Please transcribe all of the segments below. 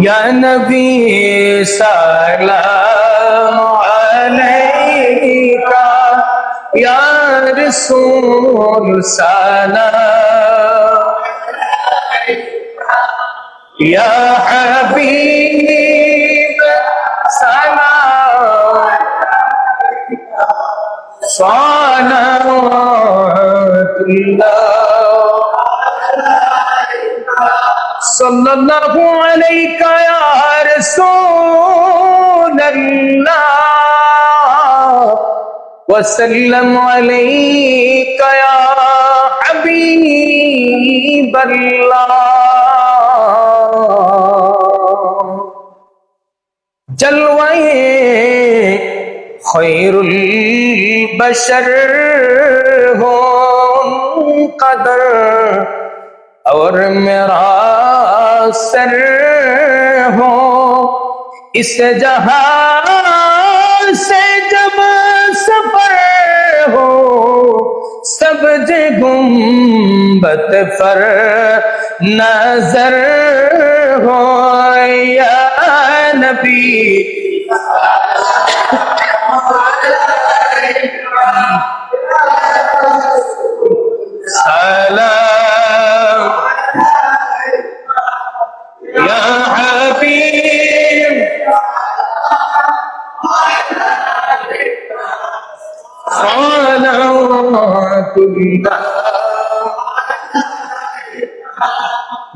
یا نبی سلام علیکہ یا رسول سلام یا حبیب سلام صلوات اللہ সাল্লাল্লাহু আলাইকা ইয়া রাসূলুল্লাহ। ওয়া সাল্লাম আলাইকা ইয়া হাবিবাল্লাহ। জলওয়ে খৈরুল বশর হো কদর। اور میرا سر ہو۔ اس جہاں سے جب سفر ہو، سب گنبت پر نظر ہو۔ یا نبی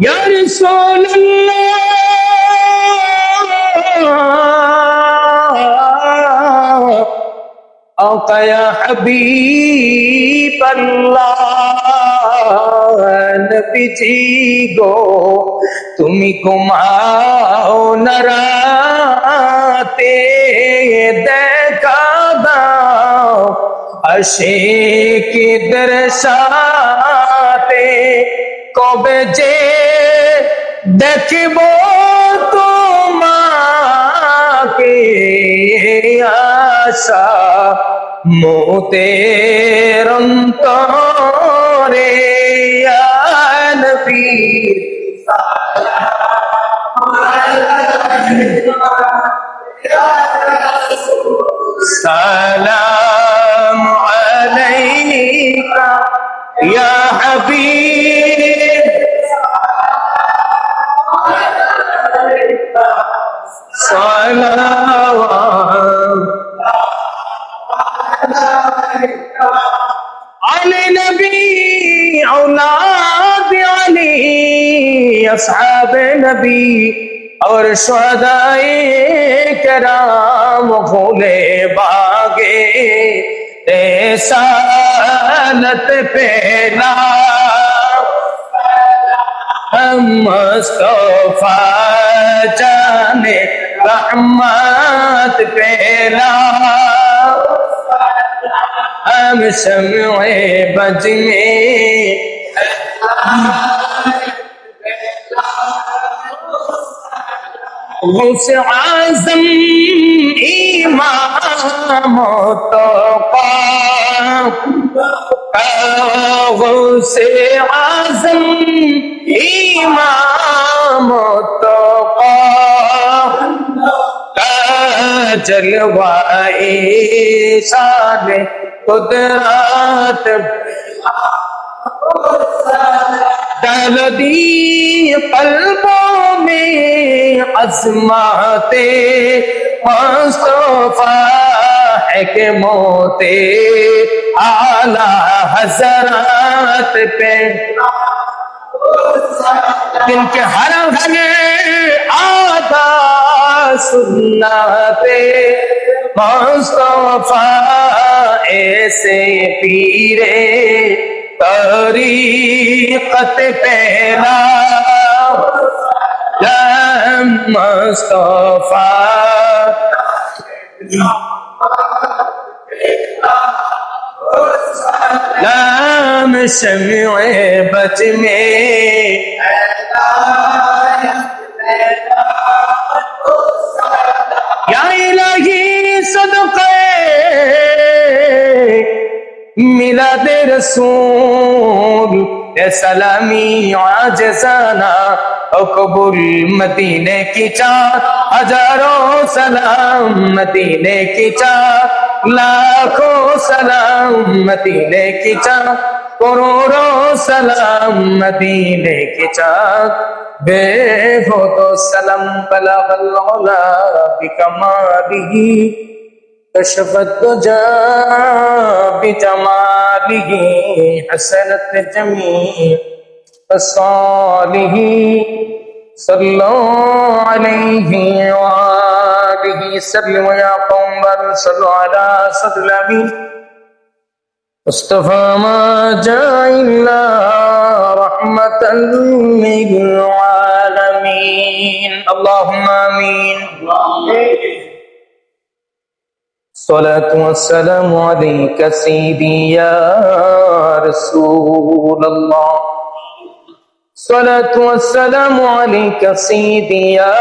يا رسول الله أوق يا حبيب الله نبي جي گو তুমি ঘুমাও নরাতে দেখা দাও আশিকদের সাথে। কবে যে দেখব তোমাকে, আশা মোতের অন্তরে। ইয়া سلام عليك يا حبيب. صلوات على نبي أولاد علي أصحاب نبي. اور شہدائی کرام خون باغے رسالت پہ نام مصطفیٰ جانے رحمت پہ نام ہم سمعے بجنے غوث اعظم امام توقع. غوث اعظم امام توقع. جلوائے شان قدرت. ڈال دی قلبوں میں عظمت مصطفیٰ ہے کہ موتے اعلی حضرات پہ۔ جن کے ہر گھر آتا سنتے مصطفیٰ ایسے پیرے، طریقت پہلا Mustafa لام شمع بچ میں یا الہی صدقے ملاد رسول اے سلامی عاجزانہ قبول مدینے کی چاہ، ہزاروں سلام مدینے کی چاہ، لاکھوں سلام مدینے کی چاہ، کروڑوں سلام مدینے کی چاہ۔ بے ہو تو سلم بلغ العلا بکمالی کشفت جا بھی بجمالی حسنت جمی صالحی۔ صلوا عليه وآله سلم يا قوم بل صلوا على الأمين. مصطفى ما جاء إلا رحمة للعالمين. اللهم آمين. الصلاة والسلام عليك سيدي يا رسول الله. الصلاة والسلام عليك سيدي يا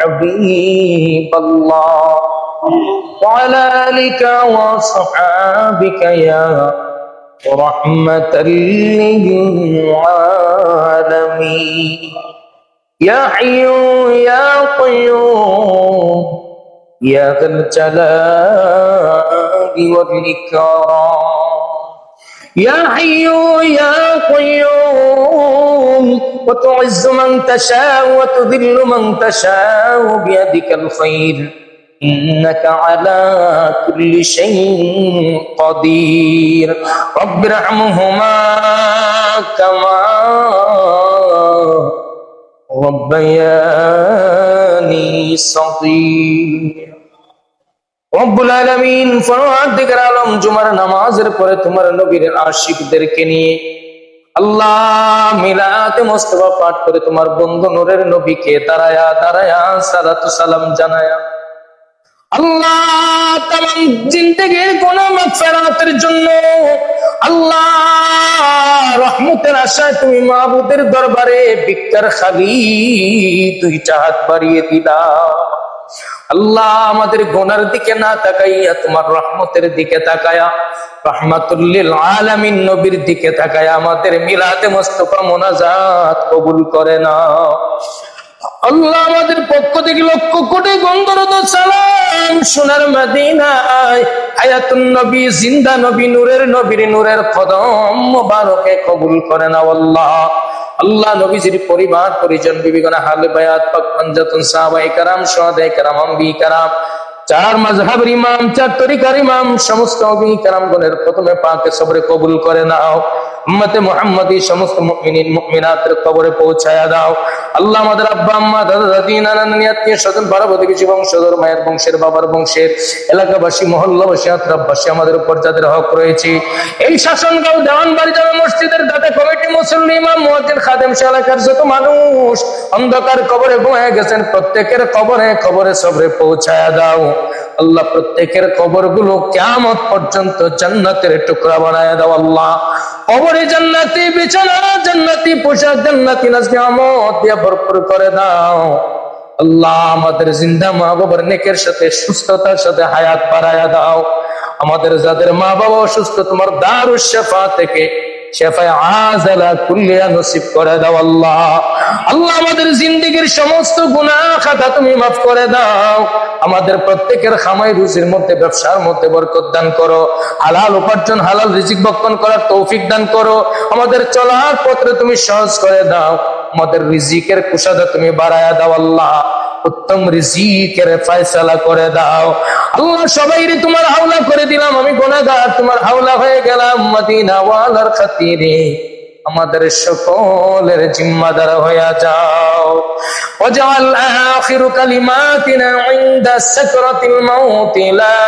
حبيب الله. وعلى آلك وصحابك يا رحمة للعالمين. يا حي يا قيوم يا ذا الجلال والإكرام. يا حي يا قيوم وتعز من تشاء وتذل من تشاء بيدك الخير إنك على كل شيء قدير رب ارحمهما كما ربياني صغير রব্বুল আলামিন ফরমান দিকের আলম জুমার নামাজের পরে তোমার নবীর আশিকদেরকে নিয়ে কোন আল্লাহ রহমতের আশায় তুমি মাহবুদের দরবারে ভিক্ষার খালি তুই চাহাত বাড়িয়ে দিলা। আল্লাহ আমাদের গোনার দিকে না তাকাইয়া, তোমার রহমতের দিকে তাকায়া, রহমাতুল্লিল নবীর দিকে তাকায়া আমাদের মিলাতে মোস্তফা মোনাজাত কবুল করে না আল্লাহ আমাদের পক্ষ থেকে লক্ষ কোটি গঙ্গরত সালাম, সোনার মাদিনায়। আয়াতুন নবী, জিন্দা নবী, নূরের নবীর নূরের কদম মোবারকে কবুল করে না আল্লাহ। আল্লাহ নবীজির পরিবার, পরিজন বিবেগনা হালে বায়াত, পাক সাহাবাই কারাম সহাদাই কারাম আম্বি কারাম চার মাঝহাবের ইমাম, চার তরিকার ইমাম, সমস্ত অবি কারামগণের প্রথমে পাকে সবরে কবুল করে নাও। উম্মতে মুহাম্মাদি, সমস্ত মুমিনিন, মুমিনাতের কবরে পৌঁছায়া দাও। আল্লাহ আমাদের আব্বা, আম্মা, দাদা, দাদি, নানা, নানি, আত্মীয় স্বজন পাড়া প্রতিবেশী বংশধর, মায়ের বংশের, বাবার বংশের, এলাকাবাসী, মহল্লাবাসী আত্রাবাসী আমাদের উপর যাদের হক রয়েছে। এই শাসনগাঁও দেওয়ানবাড়ি জামা মসজিদের দাতা কমিটি মুসল্লি ইমাম, মুয়াজ্জিন খাদেম এলাকার যত মানুষ অন্ধকার কবরে ঘুমায় গেছেন, প্রত্যেকের কবরে কবরে সবরে পৌঁছায়া দাও। আল্লাহ প্রত্যেকের কবরগুলো কেমন পর্যন্ত জান্নাতের টুকরা বানায় দাও, আল্লাহ। কবরে জান্নাতি, বিছানা জান্নাতি, পোশাক জান্নাতি নাজনিয়ামত দিয়ে ভরপুর করে দাও। আল্লাহ আমাদের জিন্দা মা বাবার নেকের সাথে, সুস্থতার সাথে হায়াত বাড়ায়া দাও। আমাদের যাদের মা বাবা অসুস্থ, তোমার দারুস শেফা থেকে আমাদের প্রত্যেকের খামাই মধ্যে, ব্যবসার মধ্যে বরকত দান করো। উপার্জন রিজিক করার তৌফিক দান করো। আমাদের চলার পত্রে তুমি সহজ করে দাও। আমাদের রিজিকের কুশাদা তুমি বাড়ায়া দাও আল্লাহ। উত্তম রিজিকের ফয়সালা করে দাও। আল্লাহ সবাই রে তোমার হাওলা করে দিলাম, আমি গোনাগার তোমার হাওলা হয়ে গেলাম মদিনা ওয়ালার খাতিরে। আমাদের সকলের জিম্মাদার হইয়া যাও। ওজাল আখিরু কালিমাতিনা ইনদা সাকরাতিল মাউত লা